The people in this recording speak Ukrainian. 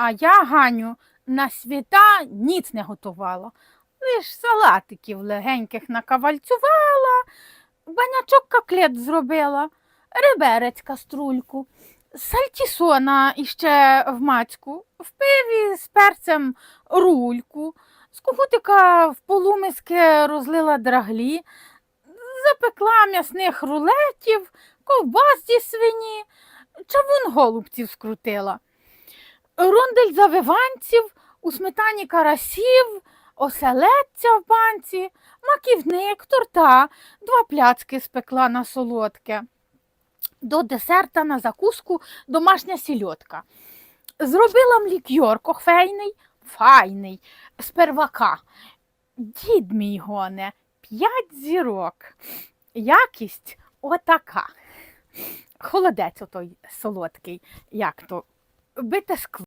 А я, Ганю, на свята ніц не готувала. Лиш салатиків легеньких накавальцювала, банячок коклет зробила, реберець каструльку, сальтісона іще в мацьку, в пиві з перцем рульку, з кухутика в полумиски розлила драглі, запекла м'ясних рулетів, ковбас зі свині, чавун голубців скрутила. Рундель завиванців, у сметані карасів, оселедця в банці, маківник, торта, два пляцки спекла на солодке. До десерта на закуску домашня сільотка. Зробила млікьор кофейний, файний, з первака. Дід мій гоне, п'ять зірок. Якість отака. Холодець отой солодкий, як то, бите скло.